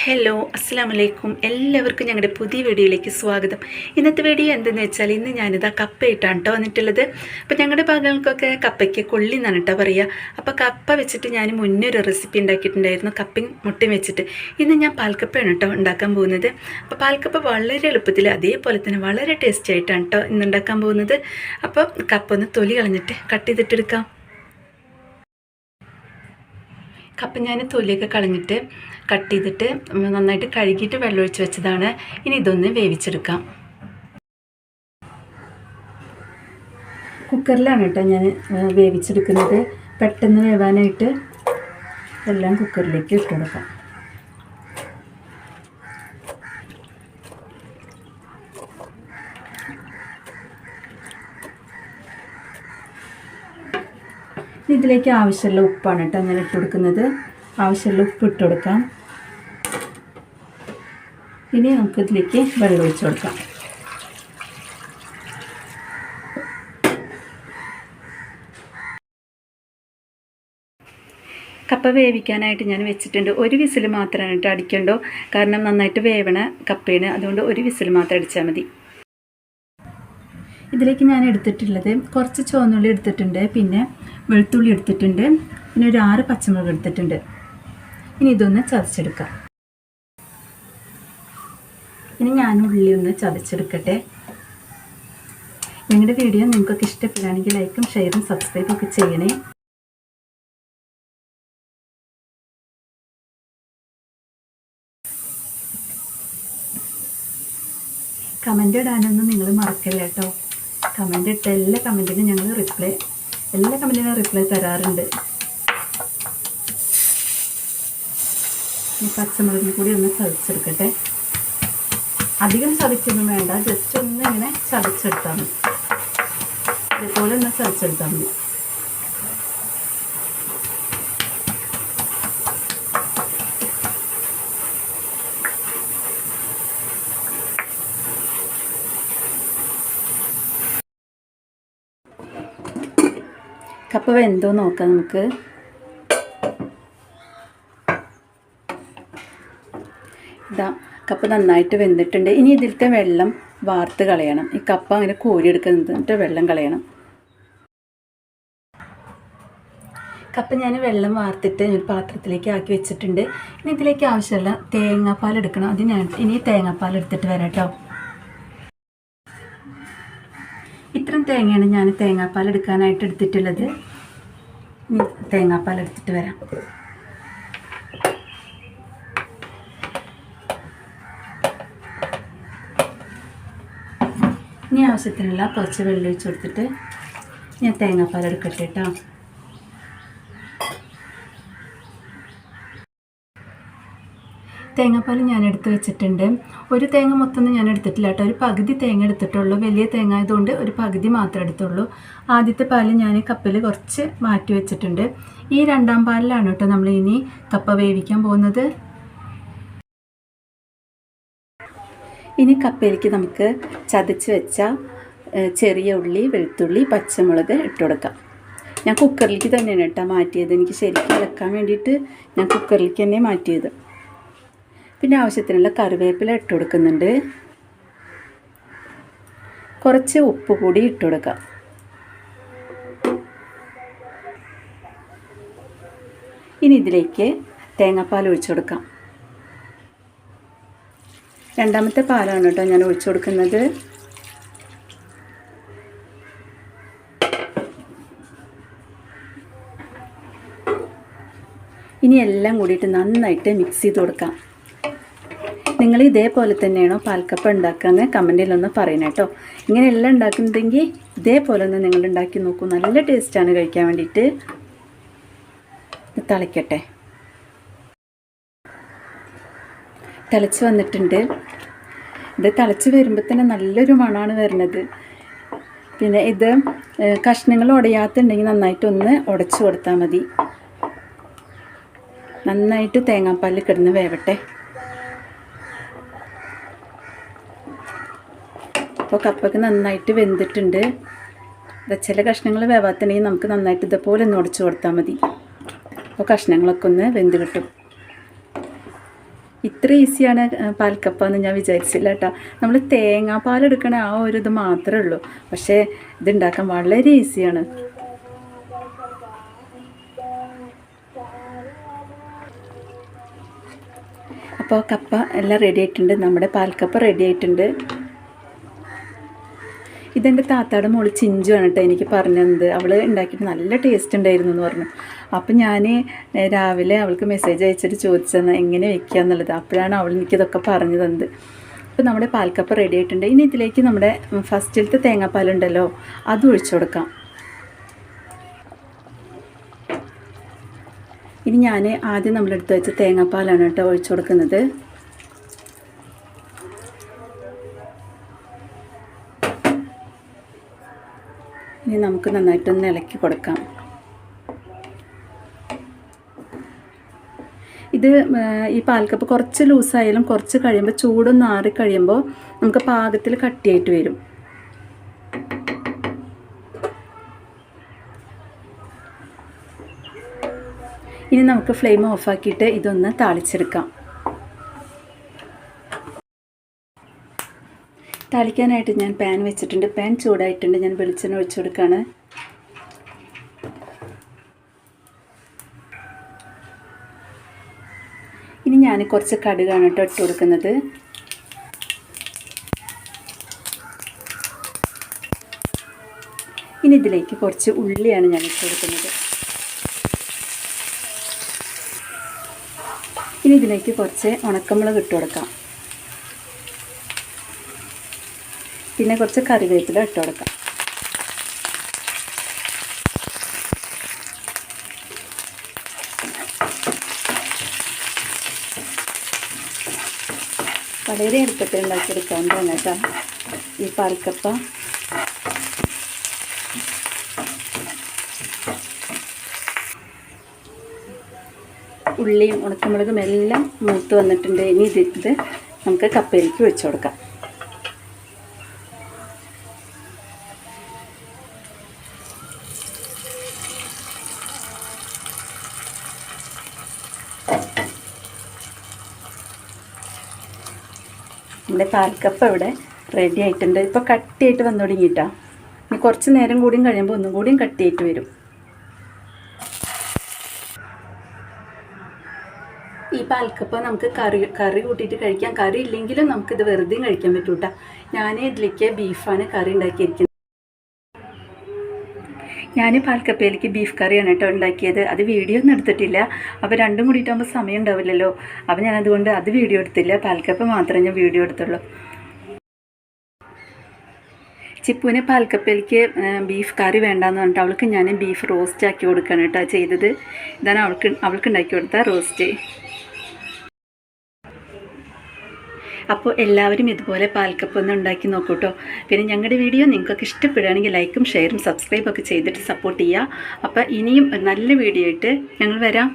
Hello അസ്സാം വലൈക്കും എല്ലാവർക്കും ഞങ്ങളുടെ പുതിയ വീഡിയോയിലേക്ക് സ്വാഗതം. ഇന്നത്തെ വീഡിയോ എന്തെന്ന് വെച്ചാൽ ഇന്ന് ഞാനിതാ കപ്പയിട്ടാണ് കേട്ടോ വന്നിട്ടുള്ളത്. അപ്പോൾ ഞങ്ങളുടെ ഭാഗങ്ങൾക്കൊക്കെ കപ്പയ്ക്ക് കൊള്ളി എന്നാണ് കേട്ടോ പറയുക അപ്പോൾ കപ്പ വെച്ചിട്ട് ഞാൻ മുന്നേ ഒരു റെസിപ്പി ഉണ്ടാക്കിയിട്ടുണ്ടായിരുന്നു കപ്പയും മുട്ടയും വെച്ചിട്ട്. ഇന്ന് ഞാൻ പാൽക്കപ്പയാണ് കേട്ടോ ഉണ്ടാക്കാൻ പോകുന്നത്. അപ്പോൾ പാൽക്കപ്പ വളരെ എളുപ്പത്തിൽ അതേപോലെ തന്നെ വളരെ ടേസ്റ്റി ആയിട്ടാണ് കേട്ടോ ഇന്ന് ഉണ്ടാക്കാൻ പോകുന്നത്. അപ്പോൾ കപ്പ ഒന്ന് തൊലി കളഞ്ഞിട്ട് കട്ട് ചെയ്തിട്ടെടുക്കാം. കപ്പ ഞാൻ തൊലിയൊക്കെ കളഞ്ഞിട്ട് കട്ട് ചെയ്തിട്ട് നന്നായിട്ട് കഴുകിയിട്ട് വെള്ളമൊഴിച്ച് വെച്ചതാണ്. ഇനി ഇതൊന്ന് വേവിച്ചെടുക്കാം. കുക്കറിലാണ് കേട്ടോ ഞാൻ വേവിച്ചെടുക്കുന്നത്. പെട്ടെന്ന് വേവാനായിട്ട് എല്ലാം കുക്കറിലേക്ക് ഇട്ട് ഇതിലേക്ക് ആവശ്യമുള്ള ഉപ്പാണ് കേട്ടോ ഞാൻ ഇട്ട് കൊടുക്കുന്നത്. ആവശ്യമുള്ള ഉപ്പ് ഇട്ട് കൊടുക്കാം. ഇനി നമുക്ക് ഇതിലേക്ക് വെള്ളം ഒഴിച്ച് കൊടുക്കാം. കപ്പ വേവിക്കാനായിട്ട് ഞാൻ വെച്ചിട്ടുണ്ട്. ഒരു വിസിൽ മാത്രമാണ് അടിക്കണ്ടോ? കാരണം നന്നായിട്ട് വേവണ കപ്പയാണ്. അതുകൊണ്ട് ഒരു വിസിൽ മാത്രം അടിച്ചാൽ മതി. ഇതിലേക്ക് ഞാൻ എടുത്തിട്ടുള്ളത് കുറച്ച് ചുവന്നുള്ളി എടുത്തിട്ടുണ്ട് പിന്നെ വെളുത്തുള്ളി എടുത്തിട്ടുണ്ട് പിന്നെ ഒരു ആറ് പച്ചമുളക് എടുത്തിട്ടുണ്ട്. ഇനി ഇതൊന്ന് ചതച്ചെടുക്കാം. ഇനി ഞാൻ ഉള്ളി ഒന്ന് ചതച്ചെടുക്കട്ടെ. ഞങ്ങളുടെ വീഡിയോ നിങ്ങൾക്കൊക്കെ ഇഷ്ടപ്പെടുകയാണെങ്കിൽ ലൈക്കും ഷെയറും സബ്സ്ക്രൈബും ഒക്കെ ചെയ്യണേ. കമന്റ് ഇടാനൊന്നും നിങ്ങൾ മറക്കല്ല കേട്ടോ? കമന്റ് ഇട്ട എല്ലാ കമന്റിനും ഞങ്ങൾ റിപ്ലൈ എല്ലാ കമന്റിനും റിപ്ലൈ തരാറുണ്ട്. ഈ പച്ചമുളകിന് കൂടി ഒന്ന് ചതച്ചെടുക്കട്ടെ. അധികം ചതിക്കൊന്നും വേണ്ട ജസ്റ്റ് ഒന്ന് ഇങ്ങനെ ചതച്ചെടുത്താൽ മതി. ഇതുപോലെ ഒന്ന് ചതച്ചെടുത്താൽ മതി. കപ്പ വെന്തോ നോക്കാം നമുക്ക്. ഇതാ കപ്പ നന്നായിട്ട് വെന്തിട്ടുണ്ട്. ഇനി ഇതിലത്തെ വെള്ളം വാർത്ത് കളയണം. ഈ കപ്പ അങ്ങനെ കോരിയെടുക്കുന്നിട്ട് വെള്ളം കളയണം. കപ്പ ഞാൻ വെള്ളം വാർത്തിട്ട് ഒരു പാത്രത്തിലേക്ക് ആക്കി വെച്ചിട്ടുണ്ട്. ഇനി ഇതിലേക്ക് ആവശ്യമുള്ള തേങ്ങാപ്പാൽ എടുക്കണം. അത് ഞാൻ ഇനി തേങ്ങാപ്പാൽ എടുത്തിട്ട് വരാം കേട്ടോ. ഇത്രയും തേങ്ങയാണ് ഞാൻ തേങ്ങാപ്പാൽ എടുക്കാനായിട്ട് എടുത്തിട്ടുള്ളത്. തേങ്ങാപ്പാൽ എടുത്തിട്ട് വരാം. ഇനി ആവശ്യത്തിനുള്ള കുറച്ച് വെള്ളം ഒഴിച്ച് കൊടുത്തിട്ട് ഞാൻ തേങ്ങാപ്പാൽ എടുക്കട്ടെ കേട്ടോ. തേങ്ങാപ്പാൽ ഞാൻ എടുത്ത് വെച്ചിട്ടുണ്ട്. ഒരു തേങ്ങ മൊത്തം ഞാൻ എടുത്തിട്ടില്ല കേട്ടോ. ഒരു പകുതി തേങ്ങ എടുത്തിട്ടുള്ളൂ. വലിയ തേങ്ങ ആയതുകൊണ്ട് ഒരു പകുതി മാത്രം എടുത്തുള്ളൂ. ആദ്യത്തെ പാൽ ഞാൻ കപ്പിൽ കുറച്ച് മാറ്റി വെച്ചിട്ടുണ്ട്. ഈ രണ്ടാം പാലിലാണ് കേട്ടോ നമ്മൾ ഇനി കപ്പ വേവിക്കാൻ പോകുന്നത്. ഇനി കപ്പയിലേക്ക് നമുക്ക് ചതച്ച് വെച്ച ചെറിയ ഉള്ളി വെളുത്തുള്ളി പച്ചമുളക് ഇട്ട് കൊടുക്കാം. ഞാൻ കുക്കറിലേക്ക് തന്നെയാണ് കേട്ടോ മാറ്റിയത്. എനിക്ക് ശരിക്കും ഇളക്കാൻ വേണ്ടിയിട്ട് ഞാൻ കുക്കറിലേക്ക് തന്നെ മാറ്റിയത്. പിന്നെ ആവശ്യത്തിനുള്ള കറിവേപ്പില ഇട്ട് കൊടുക്കുന്നുണ്ട്. കുറച്ച് ഉപ്പ് കൂടി ഇട്ട് കൊടുക്കാം. ഇനി ഇതിലേക്ക് തേങ്ങാപ്പാൽ ഒഴിച്ചു കൊടുക്കാം. രണ്ടാമത്തെ പാലാണ് കേട്ടോ ഞാൻ ഒഴിച്ചു കൊടുക്കുന്നത്. ഇനി എല്ലാം കൂടിയിട്ട് നന്നായിട്ട് മിക്സ് ചെയ്ത് കൊടുക്കാം. നിങ്ങൾ ഇതേപോലെ തന്നെയാണോ പാൽക്കപ്പ ഉണ്ടാക്കുക കമന്റിലൊന്ന് പറയണം കേട്ടോ ഇങ്ങനെ എല്ലാം ഉണ്ടാക്കുന്നുണ്ടെങ്കിൽ ഇതേപോലെ ഒന്ന് നിങ്ങൾ ഉണ്ടാക്കി നോക്കൂ. നല്ല ടേസ്റ്റാണ് കഴിക്കാൻ വേണ്ടിയിട്ട്. തിളയ്ക്കട്ടെ. തിളച്ച് വന്നിട്ടുണ്ട്. ഇത് തിളച്ച് വരുമ്പോൾ തന്നെ നല്ലൊരു മണമാണ് വരുന്നത്. പിന്നെ ഇത് കഷ്ണങ്ങൾ ഉടയാത്തുണ്ടെങ്കിൽ നന്നായിട്ടൊന്ന് ഉടച്ചു കൊടുത്താൽ മതി. നന്നായിട്ട് തേങ്ങാപ്പാലിൽ കിടന്ന് വേവട്ടെ. അപ്പോൾ കപ്പൊക്കെ നന്നായിട്ട് വെന്തിട്ടുണ്ട്. ചില കഷ്ണങ്ങൾ വേവാത്തണെങ്കിൽ നമുക്ക് നന്നായിട്ട് ഇതേപോലെ ഒന്ന് ഉടച്ചു കൊടുത്താൽ മതി. അപ്പോൾ കഷ്ണങ്ങളൊക്കെ ഒന്ന് വെന്ത് കിട്ടും. ഇത്ര ഈസിയാണ് പാൽക്കപ്പ എന്ന് ഞാൻ വിചാരിച്ചില്ല കേട്ടോ. നമ്മൾ തേങ്ങാപ്പാൽ എടുക്കണ ആ ഒരു ഇത് മാത്രമേ ഉള്ളൂ. പക്ഷേ ഇതുണ്ടാക്കാൻ വളരെ ഈസിയാണ്. അപ്പോൾ കപ്പ എല്ലാം റെഡി ആയിട്ടുണ്ട്. നമ്മുടെ പാൽക്കപ്പ റെഡി ആയിട്ടുണ്ട്. ഇതെന്റെ താത്താടെ മോൾ ചിഞ്ചുവാണ് കേട്ടോ എനിക്ക് പറഞ്ഞത്. അവൾ ഉണ്ടാക്കിയിട്ട് നല്ല ടേസ്റ്റ് ഉണ്ടായിരുന്നു എന്ന് പറഞ്ഞു. അപ്പം ഞാൻ രാവിലെ അവൾക്ക് മെസ്സേജ് അയച്ചിട്ട് ചോദിച്ചത് എങ്ങനെ വയ്ക്കുക എന്നുള്ളത്. അപ്പോഴാണ് അവൾ എനിക്കിതൊക്കെ പറഞ്ഞു തന്നത്. അപ്പോൾ നമ്മുടെ പാൽക്കപ്പ് റെഡി ആയിട്ടുണ്ട്. ഇനി ഇതിലേക്ക് നമ്മുടെ ഫസ്റ്റിലത്തെ തേങ്ങാപ്പാലുണ്ടല്ലോ അത് ഒഴിച്ചു കൊടുക്കാം. ഇനി ഞാൻ ആദ്യം നമ്മളെടുത്ത് വെച്ച തേങ്ങാപ്പാലാണ് കേട്ടോ ഒഴിച്ചു കൊടുക്കുന്നത്. ഇനി നമുക്ക് നന്നായിട്ടൊന്ന് ഇളക്കി കൊടുക്കാം. ഇത് ഈ പാൽക്കപ്പ് കുറച്ച് ലൂസായാലും കുറച്ച് കഴിയുമ്പോൾ ചൂടൊന്ന് ആറി കഴിയുമ്പോൾ നമുക്ക് പാകത്തിൽ കട്ടിയായിട്ട് വരും. ഇനി നമുക്ക് ഫ്ലെയിം ഓഫാക്കിയിട്ട് ഇതൊന്ന് താളിച്ചെടുക്കാം. താളിക്കാനായിട്ട് ഞാൻ പാൻ വെച്ചിട്ടുണ്ട്. പാൻ ചൂടായിട്ടുണ്ട്. ഞാൻ വെളിച്ചെണ്ണ ഒഴിച്ചു കൊടുക്കുകയാണ് ഇനി ഞാൻ കുറച്ച് കടുകാണ് കേട്ടോ ഇട്ട് കൊടുക്കുന്നത്. ഇനി ഇതിലേക്ക് കുറച്ച് ഉള്ളിയാണ് ഞാൻ ഇട്ട് കൊടുക്കുന്നത്. ഇനി ഇതിലേക്ക് കുറച്ച് ഉണക്കമുളക് ഇട്ട് കൊടുക്കാം. പിന്നെ കുറച്ച് കറിവേപ്പില ഇട്ട് കൊടുക്കാം. വളരെ എളുപ്പത്തിൽ ഉണ്ടാക്കിയെടുക്കാവുന്നതാണ് കേട്ടോ. ഈ പാൽക്കപ്പ. ഉള്ളിയും ഉണക്കമുളകും എല്ലാം മൂത്ത് വന്നിട്ടുണ്ട്. ഇനി ഇത് ഇത് നമുക്ക് കപ്പയിലേക്ക് വെച്ചു കൊടുക്കാം. നമ്മുടെ പാൽക്കപ്പ് ഇവിടെ റെഡി ആയിട്ടുണ്ട്. ഇപ്പോൾ കട്ടിയായിട്ട് വന്നു തുടങ്ങിയിട്ടാ. ഇനി കുറച്ച് നേരം കൂടിയും കഴിയുമ്പോൾ ഒന്നും കൂടിയും കട്ടിയായിട്ട് വരും. ഈ പാൽക്കപ്പ നമുക്ക് കറി കറി കൂട്ടിയിട്ട് കഴിക്കാം. കറി ഇല്ലെങ്കിലും നമുക്കിത് വെറുതെ കഴിക്കാൻ പറ്റൂട്ടാ. ഞാൻ ഇതിലേക്ക് ബീഫാണ് കറി ഉണ്ടാക്കിയിരിക്കുന്നത്. ഞാൻ പാൽക്കപ്പയിലേക്ക് ബീഫ് കറിയാണ് കേട്ടോ ഉണ്ടാക്കിയത്. അത് വീഡിയോ ഒന്നും എടുത്തിട്ടില്ല. അപ്പോൾ രണ്ടും കൂടിയിട്ടാകുമ്പോൾ സമയം ഉണ്ടാവില്ലല്ലോ. അപ്പോൾ ഞാൻ അതുകൊണ്ട് അത് വീഡിയോ എടുത്തില്ല. പാൽക്കപ്പ മാത്രമേ ഞാൻ വീഡിയോ എടുത്തുള്ളൂ. ചിപ്പുവിന് പാൽക്കപ്പയിലേക്ക് ബീഫ് കറി വേണ്ടാന്ന് പറഞ്ഞിട്ട് അവൾക്ക് ഞാൻ ബീഫ് റോസ്റ്റ് ആക്കി കൊടുക്കുകയാണ് കേട്ടോ ചെയ്തത്. ഇതാണ് അവൾക്ക് അവൾക്ക് ഉണ്ടാക്കി കൊടുത്ത റോസ്റ്റ് അപ്പോൾ എല്ലാവരും ഇതുപോലെ പാൽക്കപ്പ് ഒന്ന് ഉണ്ടാക്കി നോക്കൂ കേട്ടോ പിന്നെ ഞങ്ങളുടെ വീഡിയോ നിങ്ങൾക്കൊക്കെ ഇഷ്ടപ്പെടുകയാണെങ്കിൽ ലൈക്കും ഷെയറും സബ്സ്ക്രൈബൊക്കെ ചെയ്തിട്ട് സപ്പോർട്ട് ചെയ്യുക. അപ്പോൾ ഇനിയും നല്ല വീഡിയോ ആയിട്ട് ഞങ്ങൾ വരാം.